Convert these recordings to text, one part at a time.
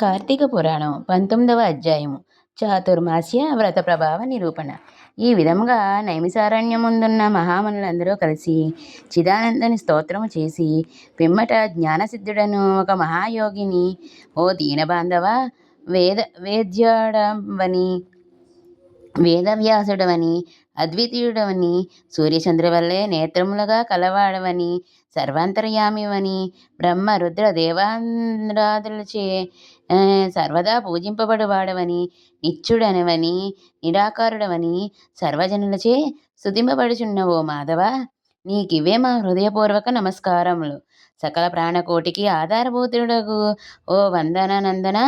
కార్తీక పురాణం పంతొమ్మిదవ అధ్యాయము. చాతుర్మాస్య వ్రత ప్రభావ నిరూపణ. ఈ విధముగా నైమిసారణ్యముందున్న మహామునులందరూ కలిసి చిదానందని స్తోత్రము చేసి పిమ్మట జ్ఞానసిద్ధుడను ఒక మహాయోగిని ఓ దీనబాంధవ వేద వేద్యాడవని వేదవ్యాసుడవని అద్వితీయుడవని సూర్యచంద్రువల్లే నేత్రములుగా కలవాడవని సర్వాంతర్యామివని బ్రహ్మ రుద్ర దేవాంద్రాదులచే సర్వదా పూజింపబడువాడవని నిత్యుడనవని నిరాకారుడవని సర్వజనులచే స్థుతింపబడుచున్న ఓ మాధవ నీకివే మా హృదయపూర్వక నమస్కారములు. సకల ప్రాణకోటికి ఆధారభూతుడకు ఓ వందనానందన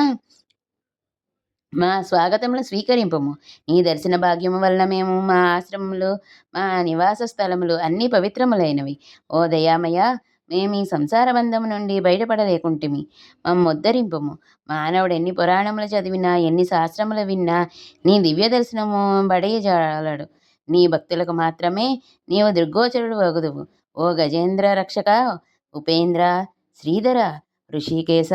మా స్వాగతములు స్వీకరింపము. నీ దర్శన భాగ్యము వలన మేము మా ఆశ్రమములు మా నివాస స్థలములు అన్నీ పవిత్రములైనవి. ఓ దయామయ మేము ఈ సంసార బంధము నుండి బయటపడలేకుంటిమి. మమ్మొద్దరింపము మానవుడు ఎన్ని పురాణములు చదివినా ఎన్ని శాస్త్రములు విన్నా నీ దివ్య దర్శనము బడయజాలడు నీ భక్తులకు మాత్రమే నీవు దృగ్గోచరుడు వగుదువు. ఓ గజేంద్ర రక్షక ఉపేంద్ర శ్రీధర ఋషికేశ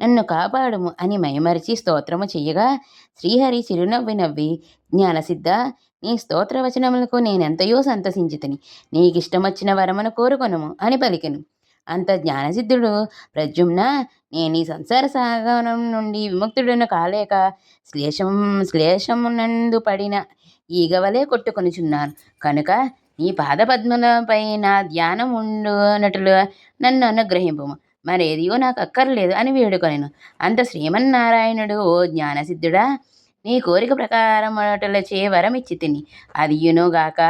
నన్ను కాపాడుము అని మయమరిచి స్తోత్రము చెయ్యగా శ్రీహరి చిరునవ్వి నవ్వి జ్ఞానసిద్ధ నీ స్తోత్రవచనములకు నేనెంతయో సంతసించితిని. నీకిష్టమొచ్చిన వరమును కోరుకొనుము అని పలికెను. అంత జ్ఞానసిద్ధుడు ప్రద్యుమ్న నేను ఈ సంసార సాగరం నుండి విముక్తుడును కాలేక శ్లేషం శ్లేషమునందు పడిన ఈగవలే కొట్టుకొనిచున్నాను. కనుక నీ పాదపద్మలపై నా ధ్యానం ఉండునట్లు నన్ను అనుగ్రహింపము. మరేదియో నాకు అక్కర్లేదు అని వేడుకొనెను. అంత శ్రీమన్నారాయణుడు ఓ జ్ఞానసిద్ధుడా నీ కోరిక ప్రకారం మొదటలచే వరం ఇచ్చి తిని. అదియునుగాక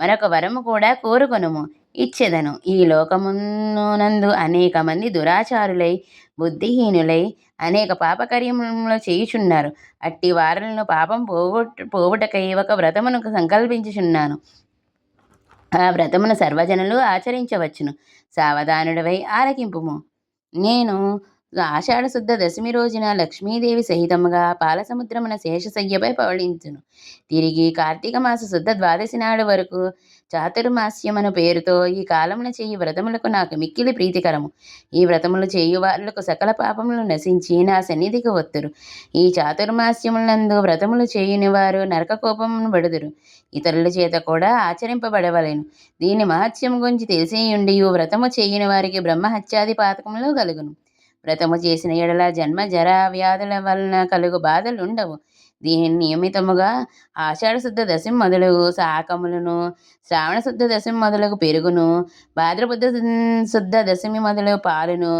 మరొక వరము కూడా కోరుకొనుము. ఇచ్చెదను. ఈ లోకమునందు అనేక మంది దురాచారులై బుద్ధిహీనులై అనేక పాపకార్యములు చేయుచున్నారు. అట్టి వారలను పాపం పోగొట్ పోగుటకై ఒక వ్రతమును సంకల్పించుచున్నాను. ఆ వ్రతమును సర్వజనులు ఆచరించవచ్చును. సావధానుడవై ఆలకింపుము. నేను ఆషాఢశుద్ధ దశమి రోజున లక్ష్మీదేవి సహితముగా పాలసముద్రమున శేషశయ్యపై పవళించును. తిరిగి కార్తీక మాస శుద్ధ ద్వాదశి నాడు వరకు చాతుర్మాస్యమను పేరుతో ఈ కాలమున చేయి వ్రతములకు నాకు మిక్కిలి ప్రీతికరము. ఈ వ్రతములు చేయు వారులకు సకల పాపములు నశించి నా సన్నిధికి వత్తురు ఈ చాతుర్మాస్యములందు వ్రతములు చేయుని వారు నరక కోపమును బడుదురు. ఇతరుల చేత కూడా ఆచరింపబడవలేను. దీని మహత్యం గురించి తెలిసేయుండి వ్రతము చేయని వారికి బ్రహ్మహత్యాది పాతకములు కలుగును. వ్రతము చేసిన ఎడల జన్మ జర వ్యాధుల వలన కలుగు బాధలు ఉండవు దీనిని నియమితముగా ఆషాఢ శుద్ధ దశమి మొదలగు శాకములను శ్రావణ శుద్ధ దశమి మొదలగు పెరుగును భాద్రబుద్ధ శుద్ధ దశమి మొదలగు పాలును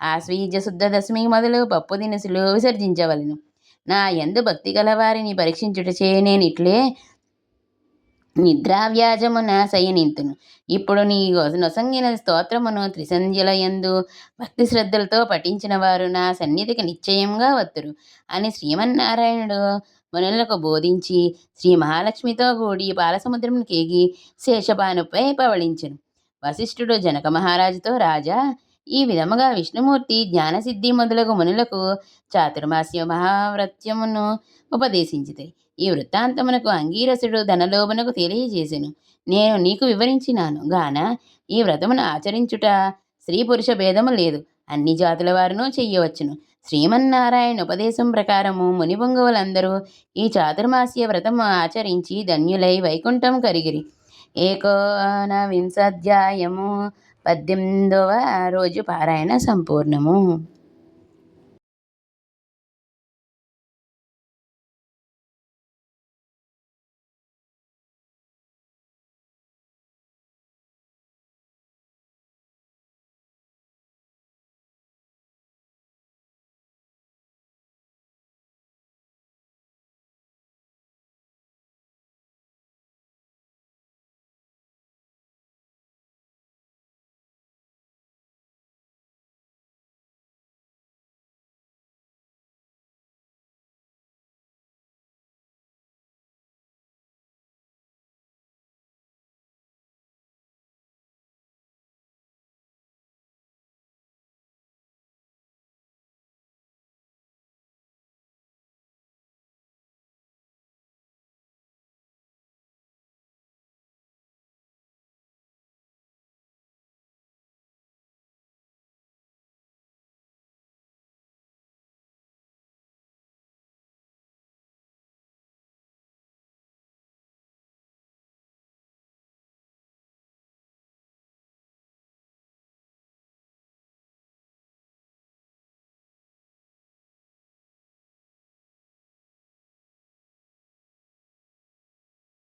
ఆశ్వీజ శుద్ధ దశమి మొదలగు పప్పు దినుసులు విసర్జించవలను. నా ఎందు భక్తి గలవారిని పరీక్షించుటచే నేను ఇట్లే నిద్రావ్యాజమున శయనింతును ఇప్పుడు నీ నొసంగిన స్తోత్రమును త్రిసంధ్యలయందు భక్తి శ్రద్ధలతో పఠించిన వారు నా సన్నిధికి నిశ్చయంగా వత్తురు. అని శ్రీమన్నారాయణుడు మునులకు బోధించి శ్రీ మహాలక్ష్మితో కూడి బాలసముద్రం కేగి శేషపానుపై పవళించను. వశిష్ఠుడు జనక మహారాజుతో రాజా ఈ విధముగా విష్ణుమూర్తి జ్ఞానసిద్ధి మొదలగు మునులకు చాతుర్మాస్య మహావ్రత్యమును ఉపదేశించితే ఈ వృత్తాంతమునకు అంగీరసుడు ధనలోభనకు తెలియజేసెను. నేను నీకు వివరించినాను. గాన ఈ వ్రతమును ఆచరించుట స్త్రీ పురుష భేదము లేదు. అన్ని జాతుల వారును చెయ్యవచ్చును. శ్రీమన్నారాయణ ఉపదేశం ప్రకారము మునిబొంగువులందరూ ఈ చాతుర్మాస్య వ్రతము ఆచరించి ధన్యులై వైకుంఠం కరిగిరి. ఏకోన వింశాధ్యాయము పద్దెనిమిదవ రోజు పారాయణ సంపూర్ణము.